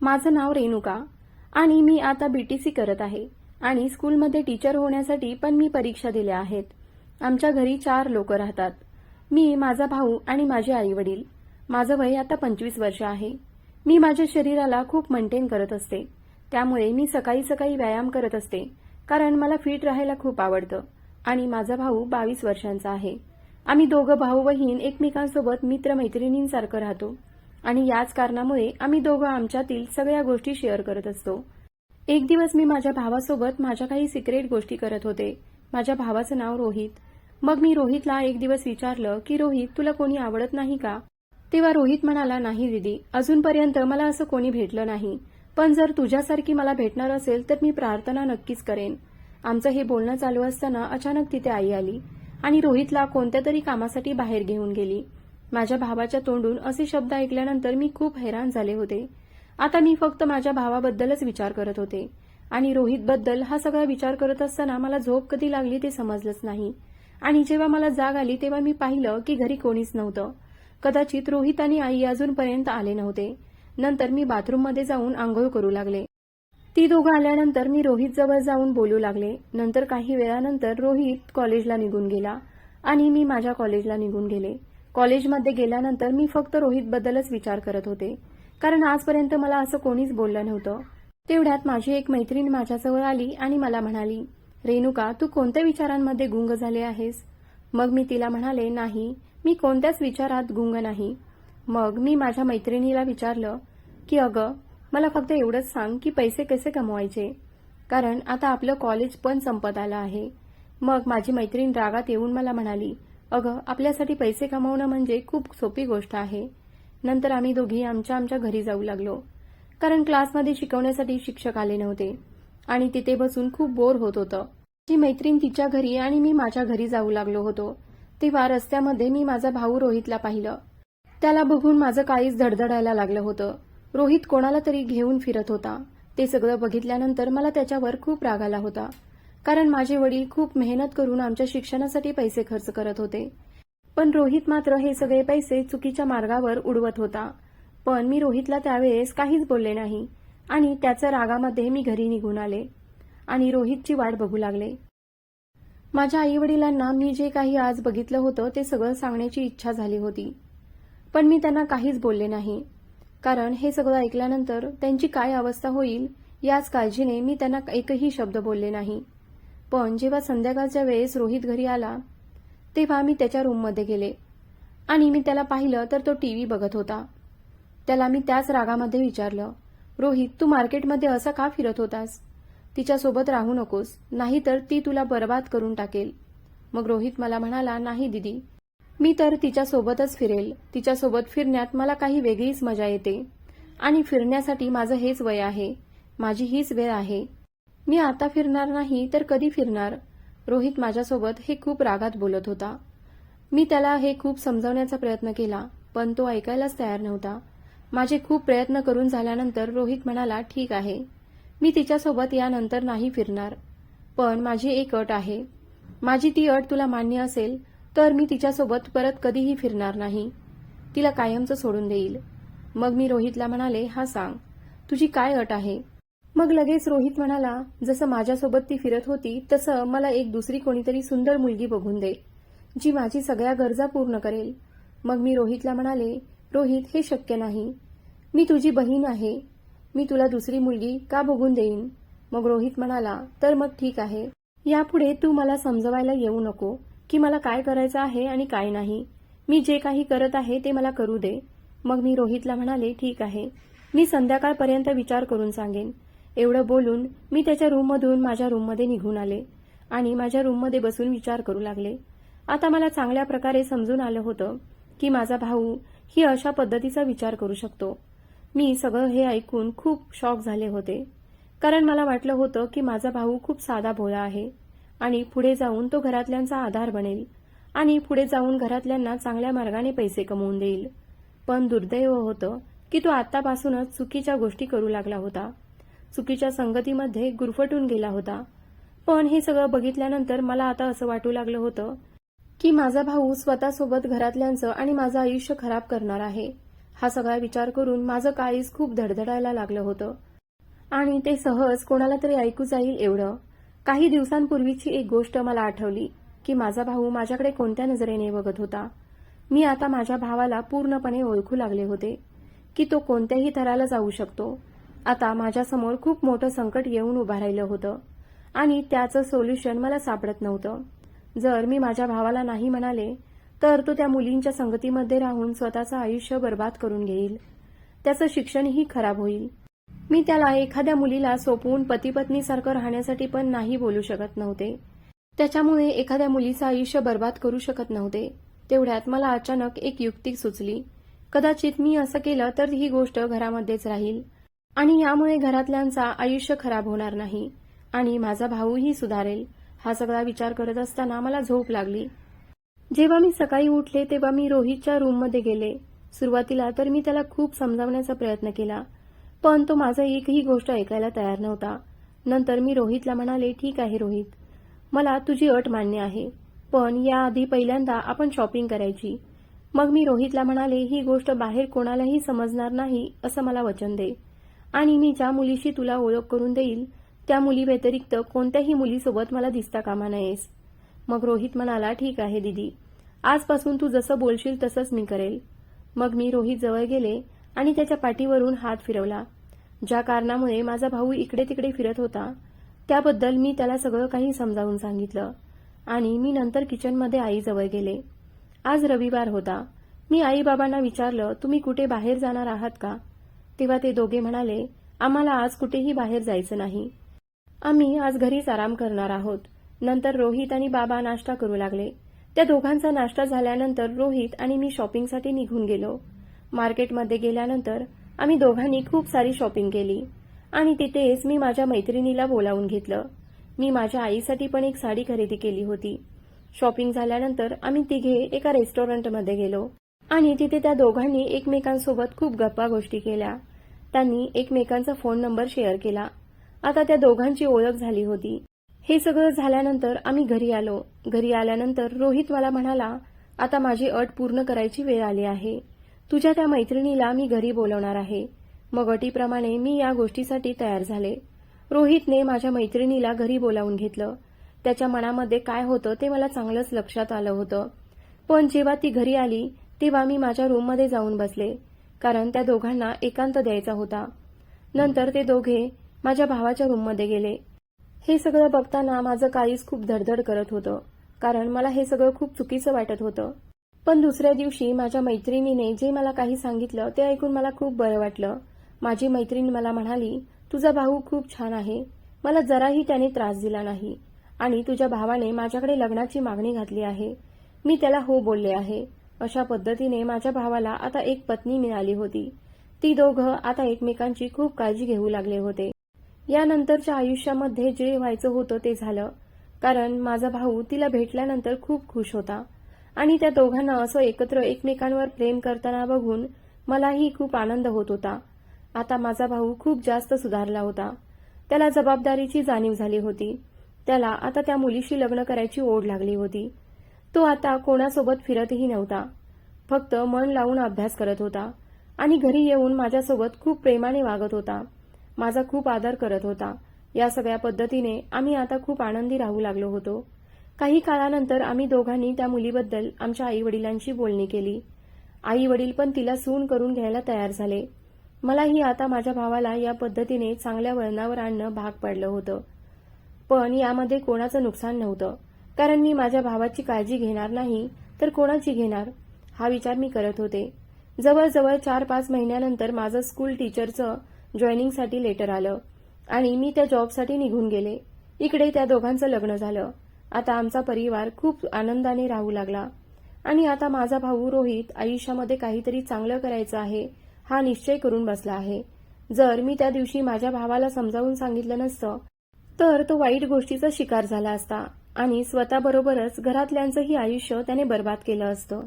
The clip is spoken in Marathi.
माझं नाव रेणुका आणि मी आता बीटीसी करत आहे. आणि स्कूलमध्ये टीचर होण्यासाठी पण मी परीक्षा दिल्या आहेत. आमच्या घरी चार लोक राहतात. मी माझा भाऊ आणि माझे आई वडील माझं वय आता पंचवीस वर्ष आहे. मी माझ्या शरीराला खूप मेंटेन करत असते. त्यामुळे मी सकाळी सकाळी व्यायाम करत असते कारण मला फिट राहायला खूप आवडतं. आणि माझा भाऊ बावीस वर्षांचा आहे. आम्ही दोघं भाऊ बहीण एकमेकांसोबत मित्रमैत्रिणींसारखं राहतो. आणि याच कारणामुळे आम्ही दोघं आमच्यातील सगळ्या गोष्टी शेअर करत असतो. एक दिवस मी माझ्या भावासोबत माझ्या काही सिक्रेट गोष्टी करत होते. माझ्या भावाचं नाव रोहित. मग मी रोहितला एक दिवस विचारलं की रोहित तुला कोणी आवडत नाही का? तेव्हा रोहित म्हणाला नाही दिदी अजूनपर्यंत मला असं कोणी भेटलं नाही. पण जर तुझ्यासारखी मला भेटणार असेल तर मी प्रार्थना नक्कीच करेन. आमचं हे बोलणं चालू असताना अचानक तिथे आई आली आणि रोहितला कोणत्या तरी कामासाठी बाहेर घेऊन गेली. माझ्या भावाच्या तोंडून असे शब्द ऐकल्यानंतर मी खूप हैराण झाले होते. आता मी फक्त माझ्या भावाबद्दलच विचार करत होते. आणि रोहितबद्दल हा सगळा विचार करत असताना मला झोप कधी लागली ते समजलंच नाही. आणि जेव्हा मला जाग आली तेव्हा मी पाहिलं की घरी कोणीच नव्हतं. कदाचित रोहित आणि आई अजूनपर्यंत आले नव्हते. नंतर मी बाथरूममध्ये जाऊन आंघोळ करू लागले. ती दोघं आल्यानंतर मी रोहित जवळ जाऊन बोलू लागले. नंतर काही वेळानंतर रोहित कॉलेजला निघून गेला आणि मी माझ्या कॉलेजला निघून गेले. कॉलेजमध्ये गेल्यानंतर मी फक्त रोहितबद्दलच विचार करत होते. कारण आजपर्यंत मला असं कोणीच बोललं नव्हतं. तेवढ्यात माझी एक मैत्रीण माझ्याजवळ आली आणि मला म्हणाली रेणुका तू कोणत्या विचारांमध्ये गुंग झाले आहेस? मग मी तिला म्हणाले नाही मी कोणत्याच विचारात गुंग नाही. मग मी माझ्या मैत्रिणीला विचारलं की अगं मला फक्त एवढंच सांग की पैसे कसे कमवायचे? कारण आता आपलं कॉलेज पण संपत आलं आहे. मग माझी मैत्रीण रागात येऊन मला म्हणाली अगं आपल्यासाठी पैसे कमावणं म्हणजे खूप सोपी गोष्ट आहे. नंतर आम्ही दोघी आमच्या आमच्या घरी जाऊ लागलो. कारण क्लासमध्ये शिकवण्यासाठी शिक्षक आले नव्हते. आणि तिथे बसून खूप बोर होत होतं. ती मैत्रीण तिच्या घरी आणि मी माझ्या घरी जाऊ लागलो होतो. तेव्हा रस्त्यामध्ये मी माझा भाऊ रोहितला पाहिलं. त्याला बघून माझं काळीच धडधडायला लागलं होतं. रोहित कोणाला तरी घेऊन फिरत होता. ते सगळं बघितल्यानंतर मला त्याच्यावर खूप राग आला होता. कारण माझे वडील खूप मेहनत करून आमच्या शिक्षणासाठी पैसे खर्च करत होते. पण रोहित मात्र हे सगळे पैसे चुकीच्या मार्गावर उडवत होता. पण मी रोहितला त्यावेळेस काहीच बोलले नाही आणि त्याच्या रागामध्ये मी घरी निघून आले आणि रोहितची वाट बघू लागले. माझ्या आई वडिलांना मी जे काही आज बघितलं होतं ते सगळं सांगण्याची इच्छा झाली होती. पण मी त्यांना काहीच बोलले नाही. कारण हे सगळं ऐकल्यानंतर त्यांची काय अवस्था होईल याच काळजीने मी त्यांना एकही शब्द बोलले नाही. पण जेव्हा संध्याकाळच्या वेळेस रोहित घरी आला तेव्हा मी त्याच्या रूममध्ये गेले. आणि मी त्याला पाहिलं तर तो टी व्ही बघत होता. त्याला मी त्याच रागामध्ये विचारलं रोहित तू मार्केटमध्ये असा का फिरत होतास? तिच्यासोबत राहू नकोस नाहीतर ती तुला बर्बाद करून टाकेल. मग रोहित मला म्हणाला नाही दिदी मी तर तिच्यासोबतच फिरेल. तिच्यासोबत फिरण्यात मला काही वेगळीच मजा येते. आणि फिरण्यासाठी माझं हेच वय आहे. माझी हीच वेळ आहे. मी आता फिरणार नाही तर कधी फिरणार? रोहित माझ्यासोबत हे खूप रागात बोलत होता. मी त्याला हे खूप समजवण्याचा प्रयत्न केला पण तो ऐकायलाच तयार नव्हता. माझे खूप प्रयत्न करून झाल्यानंतर रोहित म्हणाला ठीक आहे. मी तिच्यासोबत यानंतर नाही फिरणार. पण माझी एक अट आहे. माझी ती अट तुला मान्य असेल तर मी तिच्यासोबत परत कधीही फिरणार नाही. तिला कायमचं सोडून देईल. मग मी रोहितला म्हणाले हा सांग. तुझी काय अट आहे? मग लगेच रोहित म्हणाला जसं माझ्यासोबत ती फिरत होती तसं मला एक दुसरी कोणीतरी सुंदर मुलगी बघून दे जी माझी सगळ्या गरजा पूर्ण करेल. मग मी रोहितला म्हणाले रोहित हे शक्य नाही. मी तुझी बहीण आहे. मी तुला दुसरी मुलगी का बघून देईन? मग रोहित म्हणाला तर मग ठीक आहे. यापुढे तू मला समजवायला येऊ नको की मला काय करायचं आहे आणि काय नाही. मी जे काही करत आहे ते मला करू दे. मग मी रोहितला म्हणाले ठीक आहे. मी संध्याकाळपर्यंत विचार करून सांगेन. एवढं बोलून मी त्याच्या रूममधून माझ्या रूममध्ये निघून आले आणि माझ्या रूममध्ये बसून विचार करू लागले. आता मला चांगल्या प्रकारे समजून आलं होतं की माझा भाऊ ही अशा पद्धतीचा विचार करू शकतो. मी सगळं हे ऐकून खूप शॉक झाले होते. कारण मला वाटलं होतं की माझा भाऊ खूप साधा भोळा आहे आणि पुढे जाऊन तो घरातल्यांचा आधार बनेल आणि पुढे जाऊन घरातल्यांना चांगल्या मार्गाने पैसे कमवून देईल. पण दुर्दैव होतं की तो आतापासूनच चुकीच्या गोष्टी करू लागला होता. चुकीच्या संगतीमध्ये गुरफटून गेला होता. पण हे सगळं बघितल्यानंतर मला आता असं वाटू लागलं होतं की माझा भाऊ स्वतःसोबत घरातल्यांचं आणि माझं आयुष्य खराब करणार आहे. हा सगळा विचार करून माझं काळीज खूप धडधडायला लागलं होतं. आणि ते सहज कोणाला तरी ऐकू जाईल एवढं. काही दिवसांपूर्वीची एक गोष्ट मला आठवली की माझा भाऊ माझ्याकडे कोणत्या नजरेने बघत होता. मी आता माझ्या भावाला पूर्णपणे ओळखू लागले होते की तो कोणत्याही थराला जाऊ शकतो. आता माझ्यासमोर खूप मोठं संकट येऊन उभं राहिलं होतं. आणि त्याचं सोल्युशन मला सापडत नव्हतं. जर मी माझ्या भावाला नाही म्हणाले तर तो त्या मुलींच्या संगतीमध्ये राहून स्वतःचं आयुष्य बर्बाद करून घेईल. त्याचं शिक्षणही खराब होईल. मी त्याला एखाद्या मुलीला सोपवून पतीपत्नीसारखं राहण्यासाठी पण नाही बोलू शकत नव्हते. त्याच्यामुळे एखाद्या मुलीचं आयुष्य बर्बाद करू शकत नव्हते. तेवढ्यात मला अचानक एक युक्ती सुचली. कदाचित मी असं केलं तर ही गोष्ट घरामध्येच राहील. आणि यामुळे घरातल्यांचा आयुष्य खराब होणार नाही. आणि माझा भाऊही सुधारेल हा सगळा विचार करत असताना मला झोप लागली. जेव्हा मी सकाळी उठले तेव्हा मी रोहितच्या रूममध्ये गेले. सुरुवातीला तर मी त्याला खूप समजावण्याचा प्रयत्न केला पण तो माझा एकही गोष्ट ऐकायला तयार नव्हता. नंतर मी रोहितला म्हणाले ठीक आहे रोहित मला तुझी अट मान्य आहे पण याआधी पहिल्यांदा आपण शॉपिंग करायची. मग मी रोहितला म्हणाले ही गोष्ट बाहेर कोणालाही समजणार नाही असं मला वचन दे. आणि मी ज्या मुलीशी तुला ओळख करून देईल त्या मुली व्यतिरिक्त कोणत्याही मुलीसोबत मला दिसता कामा नयेस. मग रोहित म्हणाला ठीक आहे दीदी. आजपासून तू जसं बोलशील तसंच मी करेल. मग मी रोहित जवळ गेले आणि त्याच्या पाठीवरून हात फिरवला. ज्या कारणामुळे माझा भाऊ इकडे तिकडे फिरत होता त्याबद्दल मी त्याला सगळं काही समजावून सांगितलं आणि मी नंतर किचनमध्ये आईजवळ गेले. आज रविवार होता. मी आई बाबांना विचारलं तुम्ही कुठे बाहेर जाणार आहात का? तेव्हा ते दोघे म्हणाले आम्हाला आज कुठेही बाहेर जायचं नाही. आम्ही आज घरीच आराम करणार आहोत. नंतर रोहित आणि बाबा नाश्ता करू लागले. त्या दोघांचा नाश्ता झाल्यानंतर रोहित आणि मी शॉपिंगसाठी निघून गेलो. मार्केटमध्ये गेल्यानंतर आम्ही दोघांनी खूप सारी शॉपिंग केली आणि तिथेच मी माझ्या मैत्रिणीला बोलावून घेतलं. मी माझ्या आईसाठी पण एक साडी खरेदी केली होती. शॉपिंग झाल्यानंतर आम्ही तिघे एका रेस्टॉरंटमध्ये गेलो. आणि तिथे त्या दोघांनी एकमेकांसोबत खूप गप्पा गोष्टी केल्या. त्यांनी एकमेकांचा फोन नंबर शेअर केला. आता त्या दोघांची ओळख झाली होती. हे सगळं झाल्यानंतर आम्ही घरी आलो. घरी आल्यानंतर रोहित मला म्हणाला आता माझी अट पूर्ण करायची वेळ आली आहे. तुझ्या त्या मैत्रिणीला मी घरी बोलवणार आहे. मग अटीप्रमाणे मी या गोष्टीसाठी तयार झाले. रोहितने माझ्या मैत्रिणीला घरी बोलावून घेतलं. त्याच्या मनामध्ये काय होतं ते मला चांगलंच लक्षात आलं होतं. पण जेव्हा ती घरी आली तेव्हा मी माझ्या रूममध्ये जाऊन बसले कारण त्या दोघांना एकांत द्यायचा होता. नंतर ते दोघे माझ्या भावाच्या रूममध्ये गेले. हे सगळं बघताना माझं काळीज खूप धडधड करत होतं कारण मला हे सगळं खूप चुकीचं वाटत होतं. पण दुसऱ्या दिवशी माझ्या मैत्रिणीने जे मला काही सांगितलं ते ऐकून मला खूप बरं वाटलं. माझी मैत्रीण मला म्हणाली तुझा भाऊ खूप छान आहे. मला जराही त्याने त्रास दिला नाही. आणि तुझ्या भावाने माझ्याकडे लग्नाची मागणी घातली आहे. मी त्याला हो बोलले आहे. अशा पद्धतीने माझ्या भावाला आता एक पत्नी मिळाली होती. ती दोघं आता एकमेकांची खूप काळजी घेऊ लागले होते. यानंतरच्या आयुष्यामध्ये जे व्हायचं होतं ते झालं. कारण माझा भाऊ तिला भेटल्यानंतर खूप खुश होता. आणि त्या दोघांना असं एकत्र एकमेकांवर प्रेम करताना बघून मलाही खूप आनंद होत होता. आता माझा भाऊ खूप जास्त सुधारला होता. त्याला जबाबदारीची जाणीव झाली होती. त्याला आता त्या मुलीशी लग्न करायची ओढ लागली होती. तो आता कोणासोबत फिरतही नव्हता. फक्त मन लावून अभ्यास करत होता आणि घरी येऊन माझ्यासोबत खूप प्रेमाने वागत होता. माझा खूप आदर करत होता. या सगळ्या पद्धतीने आम्ही आता खूप आनंदी राहू लागलो होतो. काही काळानंतर आम्ही दोघांनी त्या मुलीबद्दल आमच्या आई वडिलांशी बोलणी केली. आई वडील पण तिला सून करून घ्यायला तयार झाले. मलाही आता माझ्या भावाला या पद्धतीने चांगल्या वळणावर आणणं भाग पडलं होतं. पण यामध्ये कोणाचं नुकसान नव्हतं. कारण मी माझ्या भावाची काळजी घेणार नाही तर कोणाची घेणार? हा विचार मी करत होते. जवळजवळ चार पाच महिन्यानंतर माझं स्कूल टीचरचं जॉईनिंगसाठी लेटर आलं आणि मी त्या जॉबसाठी निघून गेले. इकडे त्या दोघांचं लग्न झालं. आता आमचा परिवार खूप आनंदाने राहू लागला. आणि आता माझा भाऊ रोहित आयुष्यामध्ये काहीतरी चांगलं करायचं आहे हा निश्चय करून बसला आहे. जर मी त्या दिवशी माझ्या भावाला समजावून सांगितलं नसतं तर तो वाईट गोष्टीचा शिकार झाला असता. आणि स्वतःबरोबरच घरातल्यांचंही आयुष्य त्याने बर्बाद केलं असतं.